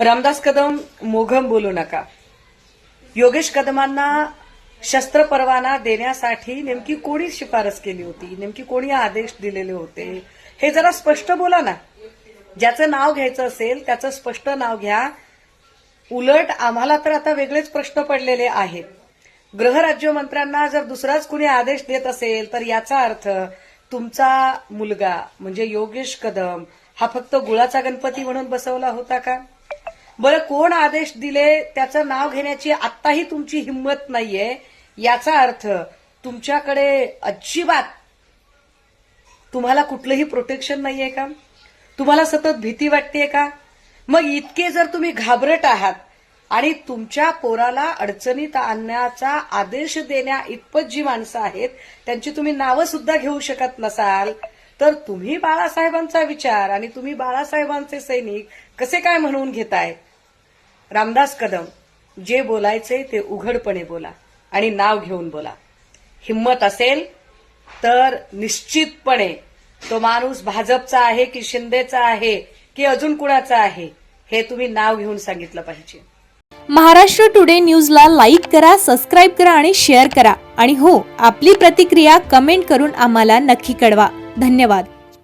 रामदास कदम मोघम बोलू नका. योगेश कदमांना शस्त्र परवाना देण्यासाठी नेमकी कोणी शिफारस केली होती? नेमकी कोणी आदेश दिलेले होते? हे जरा स्पष्ट बोला ना. ज्याचं नाव घ्यायचं असेल त्याचं स्पष्ट नाव घ्या. उलट आम्हाला तर आता वेगळेच प्रश्न पडलेले आहेत. गृहराज्यमंत्र्यांना जर दुसराच कुणी आदेश देत असेल तर याचा अर्थ तुमचा मुलगा म्हणजे योगेश कदम हा फक्त गुळाचा गणपती म्हणून बसवला होता का? बरं कोण आदेश दिले त्याचं नाव घेण्याची आत्ताही तुमची हिंमत नाहीये. याचा अर्थ तुमच्याकडे अजिबात तुम्हाला कुठलंही प्रोटेक्शन नाहीये का? तुम्हाला सतत भीती वाटतेय का? मग इतके जर तुम्ही घाबरट आहात आणि तुमच्या पोराला अडचणीत आणण्याचा आदेश देण्या इतपत जी माणसं आहेत त्यांची तुम्ही नावं सुद्धा घेऊ शकत नसाल तर तुम्ही बाळासाहेबांचा विचार आणि तुम्ही बाळासाहेबांचे सैनिक कसे काय म्हणून घेताय? रामदास कदम जे बोलायचे ते उघडपणे बोला आणि नाव घेऊन बोला. हिंमत असेल तर निश्चितपणे तो माणूस भाजपचा आहे की शिंदेचा आहे की अजून कुणाचा आहे हे तुम्ही नाव घेऊन सांगितलं पाहिजे. महाराष्ट्र टुडे न्यूजला लाईक करा सबस्क्राईब करा आणि शेअर करा. आणि हो आपली प्रतिक्रिया कमेंट करून आम्हाला नक्की कळवा. धन्यवाद.